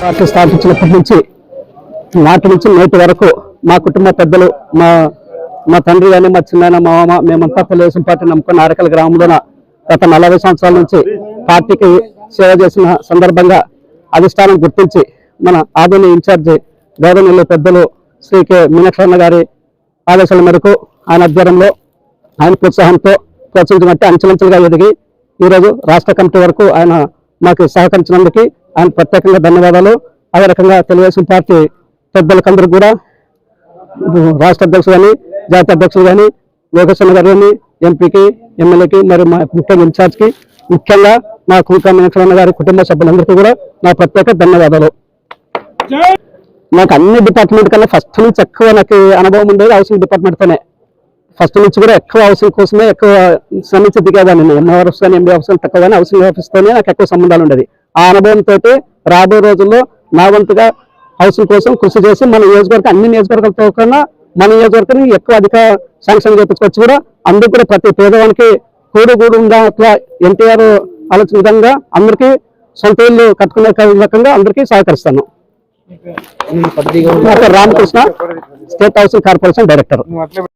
Party స్థాపించినప్పటి నుంచి నాటి నుంచి నేటి వరకు మా కుటుంబ పెద్దలు మా మా తండ్రి కానీ మా చిన్న మా మామ మేమంతా తెలుగుదేశం పార్టీ నమ్ముకున్న ఆరకల గ్రామంలోన గత నలభై సంవత్సరాల నుంచి పార్టీకి సేవ చేసిన సందర్భంగా అధిష్టానం గుర్తించి మన ఆధునిక ఇన్ఛార్జి గౌరవనీయులు పెద్దలు శ్రీ కె మీనాక్షరణ గారి ఆదేశాల మేరకు ఆయన ఆధ్వర్యంలో ఆయన ప్రోత్సాహంతో ప్రోత్సహించినట్టు అంచెలంచెలుగా ఎదిగి ఈరోజు రాష్ట్ర కమిటీ వరకు ఆయన మాకు సహకరించినందుకు ఆయన ప్రత్యేకంగా ధన్యవాదాలు. అదే రకంగా తెలుగుదేశం పార్టీ పెద్దలకందరూ కూడా రాష్ట్ర అధ్యక్షులు కానీ జాతీయ అధ్యక్షులు కానీ లోకేశ్వర గారు కానీ ఎంపీకి ఎమ్మెల్యేకి మరి మా ముఖ్య ఇన్ఛార్జ్కి ముఖ్యంగా మా కుల్కా మీనాక్షరణ గారి కుటుంబ సభ్యులందరికీ కూడా నా ప్రత్యేక ధన్యవాదాలు. నాకు అన్ని డిపార్ట్మెంట్ కన్నా ఫస్ట్ నుంచి ఎక్కువ నాకు అనుభవం ఉండేది హౌసింగ్ డిపార్ట్మెంట్తోనే. ఫస్ట్ నుంచి కూడా ఎక్కువ హౌసింగ్ కోసమే ఎక్కువ శ్రమించి దిగేదాన్ని నేను. ఎంఆర్ ఆఫీస్ కానీ ఎంబీ ఆఫీస్ కానీ తక్కువ కానీ హౌసింగ్ ఆఫీస్తోనే నాకు ఎక్కువ సంబంధాలు ఉండేది ఆ అనుభవంతో రాబోయే రోజుల్లో నా వంతుగా హౌసింగ్ కోసం కృషి చేసి మన నియోజకవర్గం అన్ని నియోజకవర్గాలతో కన్నా మన నియోజకవర్గానికి ఎక్కువ అధిక శాంక్షన్ చేపించుకోవచ్చు కూడా అందుకు కూడా ప్రతి పేదవానికి కూడు కూడు ఉందా అట్లా ఎన్టీఆర్ ఆలోచన విధంగా అందరికీ సొంత ఇల్లు కట్టుకునే రకంగా అందరికీ సహకరిస్తాను. Ramakrishna state housing corporation director.